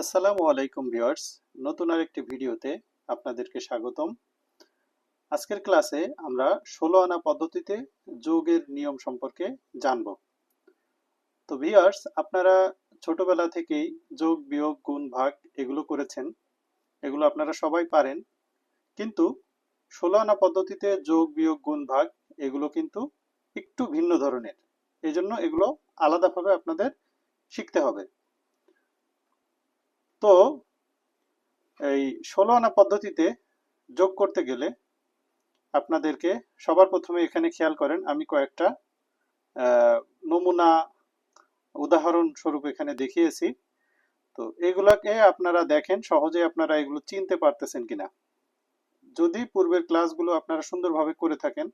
আসসালামু আলাইকুম ভিউয়ার্স, নতুন আরেকটি ভিডিওতে আপনাদেরকে স্বাগতম। আজকের ক্লাসে আমরা ষোলো আনা পদ্ধতিতে যোগের নিয়ম সম্পর্কে জানব। তো ভিউয়ার্স, আপনারা ছোটবেলা থেকেই যোগ বিয়োগ গুণ ভাগ এগুলো করেছেন, এগুলো আপনারা সবাই পারেন। কিন্তু ষোলো আনা পদ্ধতিতে যোগ বিয়োগ গুণ ভাগ এগুলো কিন্তু একটু ভিন্ন ধরনের এই জন্য এগুলো আলাদাভাবে আপনাদের শিখতে হবে। তো এই ষোলো আনা পদ্ধতিতে যোগ করতে গেলে আপনাদেরকে সবার প্রথমে এখানে খেয়াল করেন, আমি কয়েকটা নমুনা উদাহরণ স্বরূপ এখানে দেখিয়েছি। তো এগুলাকে আপনারা দেখেন সহজে আপনারা এগুলো চিনতে পারতেছেন কিনা। যদি পূর্বের ক্লাসগুলো আপনারা সুন্দরভাবে করে থাকেন,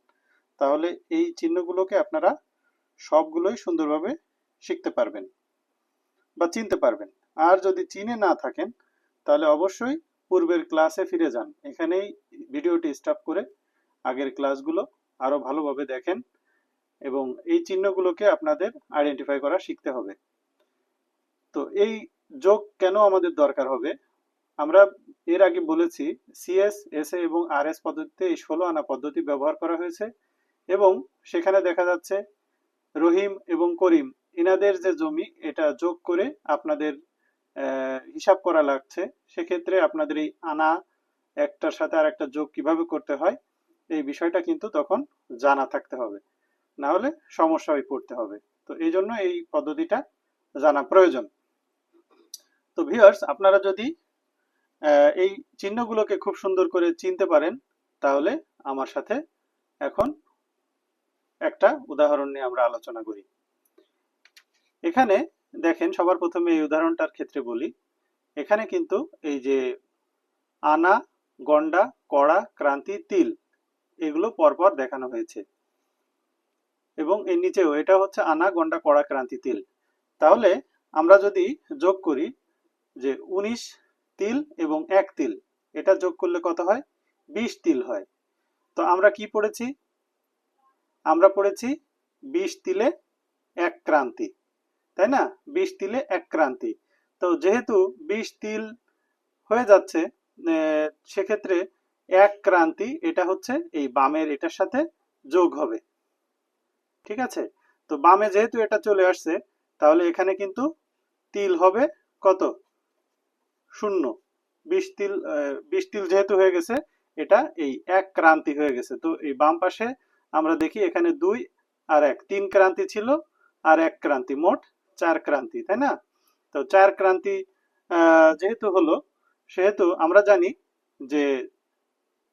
তাহলে এই চিহ্নগুলোকে আপনারা সবগুলোই সুন্দরভাবে শিখতে পারবেন বা চিনতে পারবেন। আর যদি চিনে না থাকেন, তাহলে অবশ্যই পূর্বের ক্লাসে ফিরে যান। এখানেই ভিডিওটি স্টপ করে আগের ক্লাসগুলো আরও ভালোভাবে দেখেন এবং এই চিহ্নগুলোকে আপনাদের আইডেন্টিফাই করা শিখতে হবে। তো এই যোগ কেন আমাদের দরকার হবে? আমরা এর আগে বলেছি সিএস এসএ এবং আর এস পদ্ধতিতে এই ষোলো আনা পদ্ধতি ব্যবহার করা হয়েছে এবং সেখানে দেখা যাচ্ছে রহিম এবং করিম ইনাদের যে জমি, এটা যোগ করে আপনাদের হিসাব করা লাগছে। সেক্ষেত্রে আপনাদের এই আনা একটার সাথে আর একটা যোগ কীভাবে করতে হয়, এই বিষয়টা কিন্তু তখন জানা থাকতে হবে। না হলে সমস্যা হয়ে পড়তে হবে। তো এই জন্য এই পদ্ধতিটা জানা প্রয়োজন। তো ভিউয়ার্স আপনারা যদি এই চিহ্নগুলোকে খুব সুন্দর করে চিনতে পারেন, তাহলে আমার সাথে এখন একটা উদাহরণ নিয়ে আমরা আলোচনা করি। এখানে দেখেন, সবার প্রথমে এই উদাহরণটার ক্ষেত্রে বলি। এখানে কিন্তু এই যে আনা, গন্ডা, কড়া, ক্রান্তি, তিল, এগুলো পরপর দেখানো হয়েছে। এবং এর নিচেও এটা হচ্ছে আনা, গন্ডা, কড়া, ক্রান্তি, তিল। তাহলে আমরা যদি যোগ করি যে উনিশ তিল এবং এক তিল, এটা যোগ করলে কত হয়? বিশ তিল হয়। তো আমরা কি পড়েছি? আমরা পড়েছি বিশ তিলে এক ক্রান্তি। তাই না? বিশ তিলে এক ক্রান্তি। তো যেহেতু বিশ তিল হয়ে যাচ্ছে সেক্ষেত্রে এক ক্রান্তি এটা হচ্ছে এই বামের এটার সাথে যোগ হবে। ঠিক আছে? তো বামে যেহেতু এটা চলে আসছে, তাহলে এখানে কিন্তু তিল হবে কত? শূন্য। বিশ তিল বিশ তিল যেহেতু হয়ে গেছে, এটা এই এক ক্রান্তি হয়ে গেছে। তো এই বাম পাশে আমরা দেখি এখানে দুই আর এক। তিন ক্রান্তি ছিল আর এক ক্রান্তি। মোট চার ক্রান্তি, তাই না? তো চার ক্রান্তি যেহেতু হলো, সেহেতু আমরা জানি যে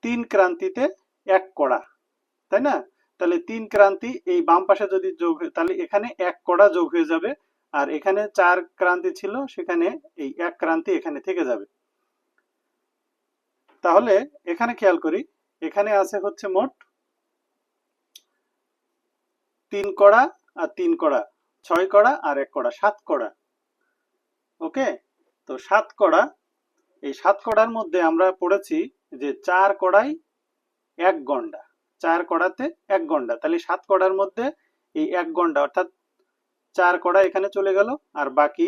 তিন ক্রান্তিতে এক কড়া, তাই না? তাহলে তিন ক্রান্তি, এই বাম পাশে যদি যোগ তাহলে এখানে এক কড়া যোগ হয়ে যাবে, আর এখানে চার ক্রান্তি ছিল, সেখানে এই এক ক্রান্তি এখানে থেকে যাবে। তাহলে এখানে খেয়াল করি, এখানে আছে হচ্ছে মোট তিন কড়া আর তিন কড়া। ছয় কড়া আর এক কড়া, সাত কড়া। ওকে তো সাত কড়া, এই সাত কড়ার মধ্যে আমরা পড়েছি যে চার কড়াই এক গন্ডা। চার কড়াতে এক গন্ডা। তাহলে সাত কড়ার মধ্যে এই এক গন্ডা, অর্থাৎ চার কড়া এখানে চলে গেল আর বাকি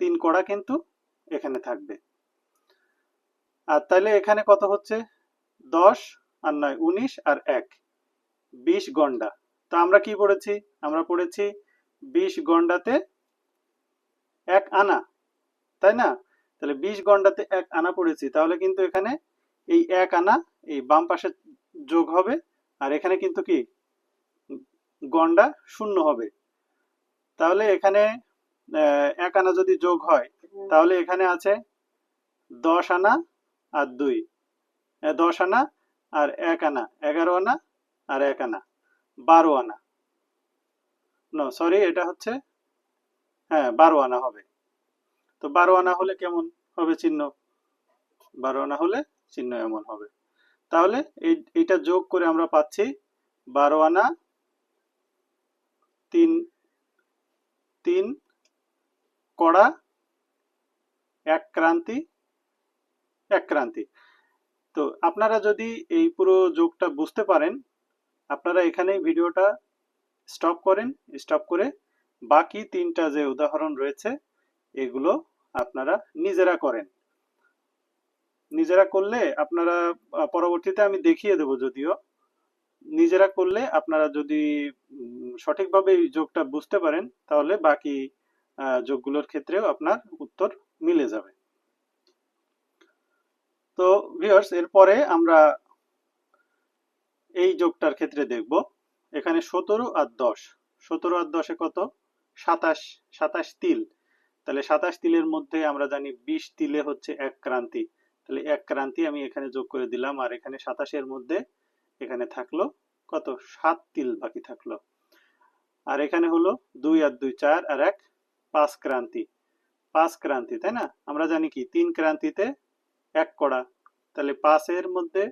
তিন কড়া কিন্তু এখানে থাকবে। আর তাহলে এখানে কত হচ্ছে? দশ আর নয়, উনিশ আর এক। বিশ গন্ডা। তো আমরা কি পড়েছি? আমরা পড়েছি বিশ গন্ডাতে এক আনা, তাই না? তাহলে বিশ গন্ডাতে এক আনা পড়েছি, তাহলে কিন্তু এখানে এই এক আনা, এই বাম পাশে যোগ হবে, আর এখানে কিন্তু কি? গন্ডা শূন্য হবে। তাহলে এখানে এক আনা যদি যোগ হয়, তাহলে এখানে আছে দশ আনা আর দুই। দশ আনা আর এক আনা, এগারো আনা আর এক আনা, বারো আনা। নো সরি এটা হচ্ছে হ্যাঁ বারো আনা হবে। তো বারো আনা হলে কেমন হবে চিহ্ন? বারো আনা হলে চিহ্ন এমন হবে। তাহলে এই, এইটা যোগ করে আমরা পাচ্ছি বারো আনা তিন তিন কড়া এক ক্রান্তি এক ক্রান্তি। তো আপনারা যদি এই পুরো যোগটা বুঝতে পারেন, আপনারা এখানেই ভিডিওটা স্টপ করেন স্টপ করে বাকি তিনটা যে উদাহরণ রয়েছে, এগুলো আপনারা নিজেরা করেন। নিজেরা করলে আপনারা পরবর্তীতে আমি দেখিয়ে দেব যদিও। নিজেরা করলে আপনারা যদি সঠিকভাবে এই যোগটা বুঝতে পারেন, তাহলে বাকি যোগগুলোর ক্ষেত্রেও আপনার উত্তর মিলে যাবে। তো ভিউয়ার্স এরপরে আমরা এই যোগটার ক্ষেত্রে দেখব। এখানে সতেরো আর দশ। সতেরো আর দশে কত? সাতাশ সাতাশ তিল। তাহলে সাতাশ তিলের মধ্যে আমরা জানি বিশ তিলে হচ্ছে এক ক্রান্তি। তাহলে এক ক্রান্তি আমি এখানে যোগ করে দিলাম, আর এখানে সাতাশের মধ্যে এখানে থাকল কত? সাত তিল বাকি থাকল। আর এখানে হলো দুই আর দুই, চার আর এক, পাঁচ ক্রান্তি। পাঁচ ক্রান্তি, তাই না? আমরা জানি কি? তিন ক্রান্তিতে এক কড়া। তাহলে পাঁচের মধ্যে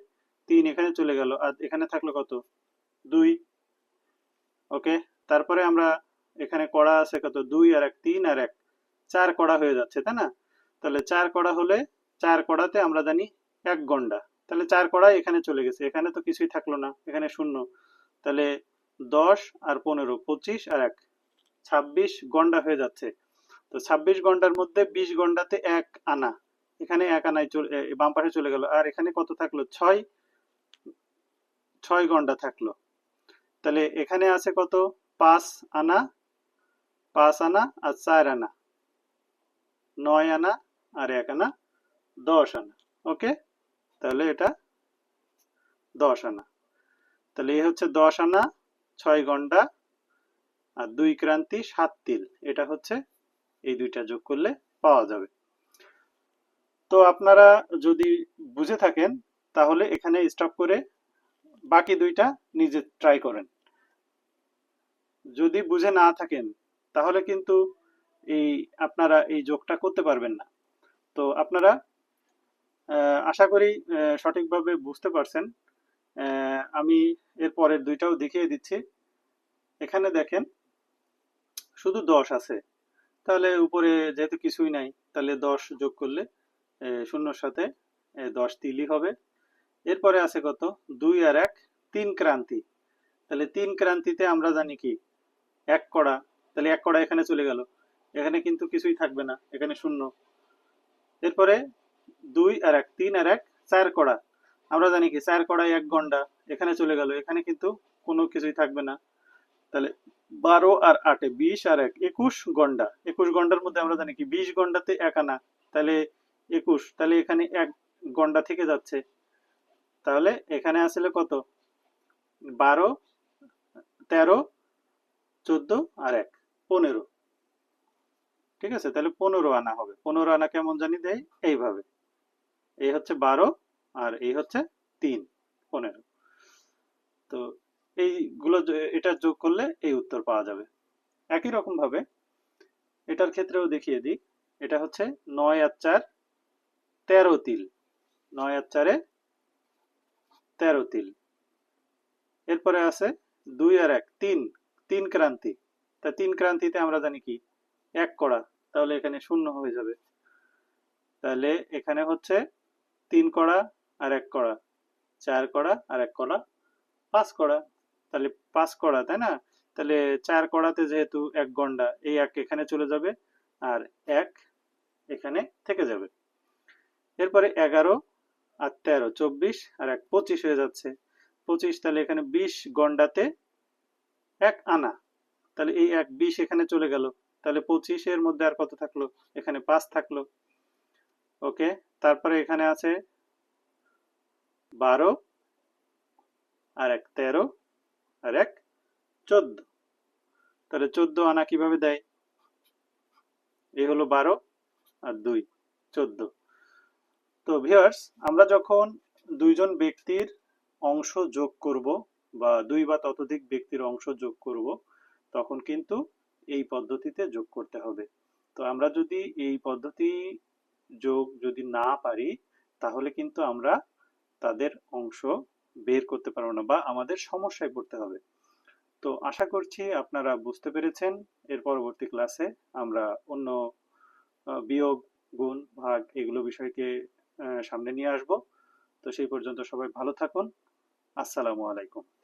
তিন এখানে চলে গেল, আর এখানে থাকল কত? দুই ওকে? তারপরে আমরা এখানে কড়া আছে কত? দুই আর এক, তিন আর এক। চার কড়া হয়ে যাচ্ছে, তাই না? তাহলে চার কড়া হলে চার কড়াতে আমরা জানি এক গন্ডা। তাহলে চার কড়া এখানে চলে গেছে। এখানে তো কিছুই থাকল না, এখানে শূন্য। তাহলে দশ আর পনেরো, পঁচিশ আর এক। ছাব্বিশ গন্ডা হয়ে যাচ্ছে। তো ছাব্বিশ গন্ডার মধ্যে বিশ গন্ডাতে এক আনা। এখানে এক আনায় বাম পাশে চলে গেল। আর এখানে কত থাকল? ছয় ছয় গন্ডা থাকল। তাহলে এখানে আছে কত? পাঁচ আনা পাঁচ আনা আর চার আনা। নয় আনা আর এক আনা, দশ আনা। ওকে? তাহলে এটা দশ আনা। তাহলে এই হচ্ছে দশ আনা, ছয় ঘণ্টা আর দুই ক্রান্তি সাত তিল। এটা হচ্ছে এই দুইটা যোগ করলে পাওয়া যাবে। তো আপনারা যদি বুঝে থাকেন, তাহলে এখানে স্টপ করে বাকি দুইটা নিজে ট্রাই করেন। যদি বুঝে না থাকেন, তাহলে কিন্তু এই আপনারা এই যোগটা করতে পারবেন না। তো আপনারা আশা করি সঠিকভাবে বুঝতে পারছেন। আমি এর পরের দুইটাও দেখিয়ে দিচ্ছি। এখানে দেখেন, শুধু দশ আছে। তাহলে উপরে যেহেতু কিছুই নাই, তাহলে দশ যোগ করলে শূন্যর সাথে দশ তিলই হবে। এরপরে আছে কত? দুই আর এক, তিন ক্রান্তি। তাহলে তিন ক্রান্তিতে আমরা জানি কি? এক কড়া, তাহলে এক কড়া এখানে চলে গেল। এখানে কিন্তু কিছুই থাকবে না, এখানে শূন্য। এরপরে দুই আর এক, তিন আর এক, চার কড়া। আমরা জানি কি, চার কড়ায় এক গন্ডা এখানে চলে গেল। এখানে কিন্তু কোনো কিছুই থাকবে না। তাহলে বারো আর আটে বিশ আর এক, একুশ গন্ডা একুশ গন্ডার মধ্যে আমরা জানি কি, বিশ গন্ডাতে এক আনা। তাহলে একুশ, তাহলে এখানে এক গন্ডা থেকে যাচ্ছে। তাহলে এখানে আসলে কত? বারো, তেরো চোদ্দ আর এক, পনেরো। ঠিক আছে? তাহলে পনেরো আনা হবে। পনেরো আনা কেমন জানি দেয়? এইভাবে। এই হচ্ছে বারো আর এই হচ্ছে তিন, পনেরো। তো এইগুলো এটা যোগ করলে এই উত্তর পাওয়া যাবে। একই রকম ভাবে এটার ক্ষেত্রেও দেখিয়ে দিই। এটা হচ্ছে নয় আর চার, তেরো তিল। নয় আর চারে তেরো তিল। এরপরে আছে দুই আর এক, তিন। তিন ক্রান্তি। তা তিন ক্রান্তিতে আমরা জানি কি? এক কড়া। তাহলে এখানে শূন্য হয়ে যাবে। তাহলে এখানে হচ্ছে তিন কড়া আর এক কড়া। চার কড়া আর এক কড়া। পাঁচ কড়া। তাহলে পাঁচ কড়া, তাই না? তাহলে চার কড়াতে যেহেতু এক গন্ডা, এই এক এখানে চলে যাবে আর এক এখানে থেকে যাবে। এরপরে এগারো আর তেরো, চব্বিশ আর এক, পঁচিশ হয়ে যাচ্ছে। পঁচিশ তাহলে এখানে বিশ গন্ডাতে এক আনা। তাহলে এই এক বিশ এখানে চলে গেল। তাহলে পঁচিশের মধ্যে আর কত থাকল? এখানে পাঁচ থাকল। ওকে? তারপরে এখানে আছে বারো আর এক তেরো আর এক চোদ্দ। তাহলে চোদ্দ আনা কীভাবে দেয়? এই হলো বারো আর দুই, চোদ্দ। তো ভিউয়ার্স আমরা যখন দুইজন ব্যক্তির অংশ যোগ করব বা দুই বা ততোধিক ব্যক্তির অংশ যোগ করব, তখন কিন্তু এই পদ্ধতিতে যোগ করতে হবে। তো আমরা যদি এই পদ্ধতি যোগ যদি না পারি, তাহলে কিন্তু আমরা তাদের অংশ বের করতে পারব না বা আমাদের সমস্যায় পড়তে হবে। তো আশা করছি আপনারা বুঝতে পেরেছেন। এর পরবর্তী ক্লাসে আমরা অন্য বিয়োগ, গুণ, ভাগ এগুলো বিষয়কে সামনে নিয়ে আসব। তো সেই পর্যন্ত সবাই ভালো থাকুন। আসসালামু আলাইকুম।